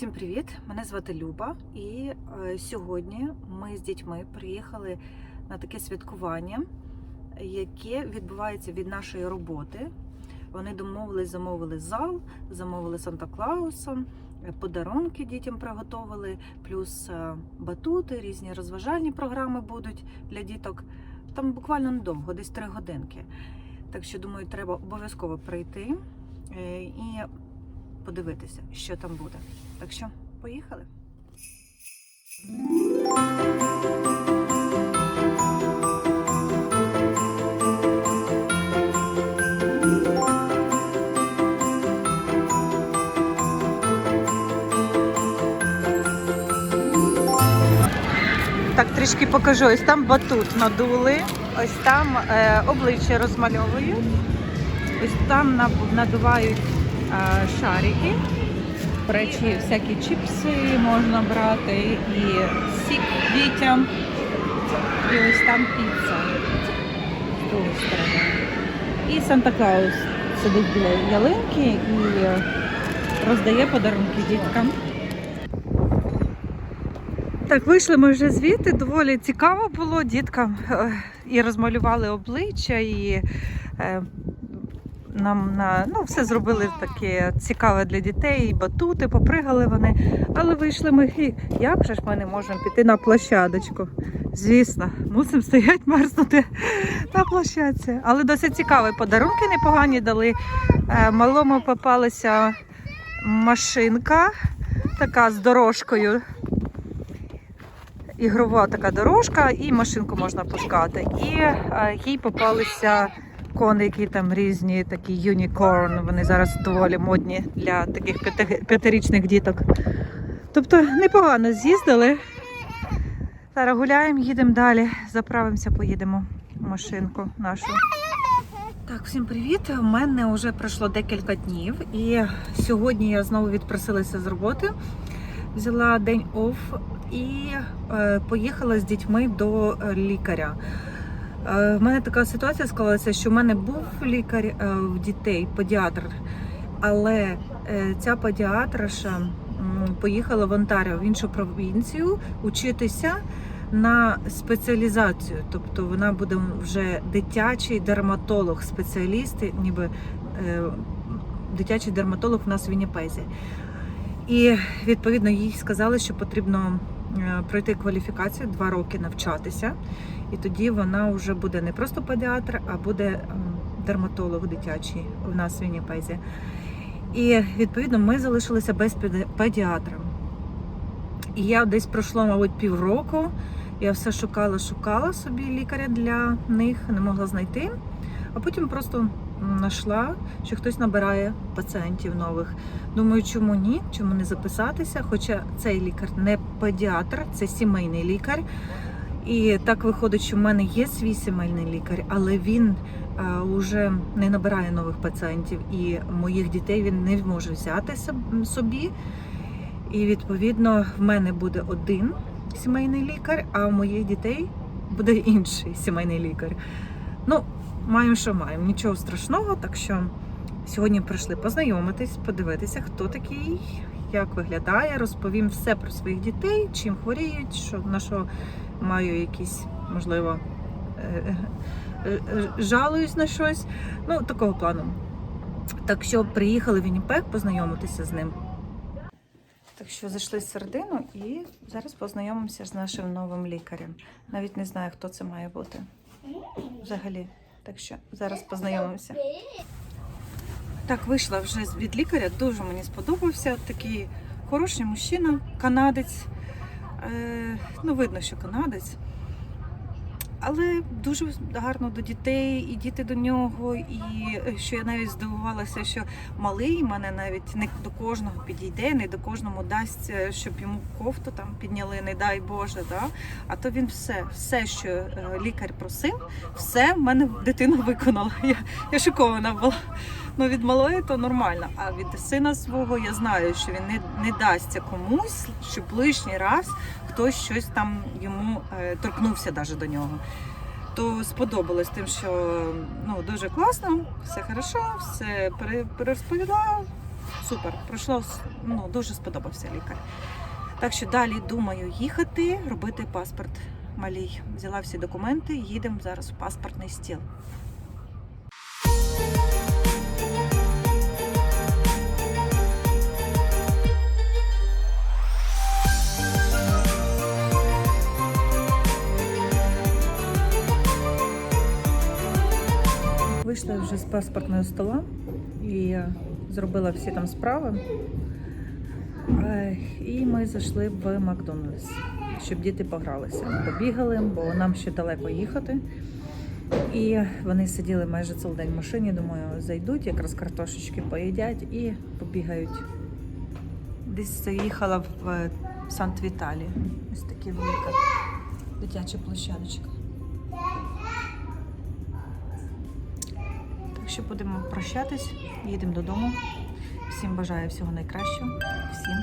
Всім привіт! Мене звати Люба, і е, сьогодні ми з дітьми приїхали на таке святкування, яке відбувається від нашої роботи. Вони домовились, замовили зал, замовили Санта Клауса, е, подарунки дітям приготували, плюс е, батути, різні розважальні програми будуть для діток. Там буквально недовго, десь три годинки. Так що думаю, треба обов'язково прийти е, і подивитися, що там буде. Так що поїхали. Так, трішки покажу. Ось там батут надули, ось там е, обличчя розмальовують, ось там надувають шарики. До речі, всякі чіпси можна брати і сік дітям. І ось там піца. І Санта Клаус сидить біля ялинки і роздає подарунки діткам. Так, вийшли ми вже звідти. Доволі цікаво було діткам е, і розмалювали обличчя, і е, нам на ну, все зробили таке цікаве для дітей, батути, попригали вони. Але вийшли ми. І як же ж ми не можемо піти на площадочку? Звісно, мусимо стояти мерзнути на площадці. Але досить цікаві подарунки непогані дали. Е, Малому попалася машинка така з дорожкою. Ігрова така дорожка, і машинку можна пускати. І е, їй попалися коники там різні, такі юнікорн. Вони зараз доволі модні для таких п'ятирічних діток. Тобто непогано з'їздили. Зараз гуляємо, їдемо далі. Заправимося, поїдемо в машинку нашу. Так, всім привіт. У мене вже пройшло декілька днів, і сьогодні я знову відпросилася з роботи. Взяла день оф і е, поїхала з дітьми до лікаря. Е, в мене така ситуація склалася, що в мене був лікар е, в дітей, педіатр, але е, ця педіатриша поїхала в Онтаріо, в іншу провінцію, учитися на спеціалізацію. Тобто вона буде вже дитячий дерматолог, спеціаліст, ніби дитячий дерматолог у нас в Вінніпезі. І відповідно їй сказали, що потрібно пройти кваліфікацію, два роки навчатися. І тоді вона вже буде не просто педіатр, а буде дерматолог дитячий у нас в Вінніпезі. І відповідно ми залишилися без педіатра. І я десь пройшло, мабуть, півроку. Я все шукала, шукала собі лікаря для них, не могла знайти. А потім просто знайшла, що хтось набирає пацієнтів нових. Думаю, чому ні? Чому не записатися? Хоча цей лікар не педіатр, це сімейний лікар. І так виходить, що в мене є свій сімейний лікар, але він вже не набирає нових пацієнтів, і моїх дітей він не може взяти собі. І відповідно в мене буде один сімейний лікар, а у моїх дітей буде інший сімейний лікар. Ну, маємо, що маємо, нічого страшного, так що сьогодні прийшли познайомитись, подивитися, хто такий, як виглядає, розповім все про своїх дітей, чим хворіють, що на що маю якісь, можливо, е, е, е, жалуюсь на щось. Ну, такого плану. Так що приїхали в Вінніпек познайомитися з ним. Так що зайшли в середину і зараз познайомимося з нашим новим лікарем. Навіть не знаю, хто це має бути. Взагалі. Так що зараз познайомимося. Так, вийшла вже з- від лікаря, дуже мені сподобався. Такий хороший мужчина, канадець. Е, ну, видно, що канадець. Але дуже гарно до дітей, і діти до нього. І е, що я навіть здивувалася, що малий мене навіть не до кожного підійде, не до кожному дасть, е, щоб йому кофту там підняли, не дай Боже. Да? А то він все, все, що е, лікар просив, все в мене дитина виконала. Я, я шокована була. Ну, від малої то нормально, а від сина свого я знаю, що він не, не дасться комусь, щоб лишній раз хтось щось там йому е, торкнувся навіть до нього. То сподобалось тим, що ну, дуже класно, все хорошо, все перерозповіла, Супер. Пройшло ну, дуже сподобався лікар. Так що далі думаю їхати, робити паспорт малій. Взяла всі документи, їдемо зараз у паспортний стіл. Вийшла вже з паспортного стола і зробила всі там справи. Е, І ми зайшли в Макдональдс, щоб діти погралися. Побігали, бо нам ще далеко їхати. І вони сиділи майже цілий день в машині. Думаю, зайдуть, якраз картошечки поїдять і побігають. Десь заїхала в Сант-Віталі. Ось такі велика дитяча площадочка. Що будемо прощатись, їдемо додому. Всім бажаю всього найкращого. Всім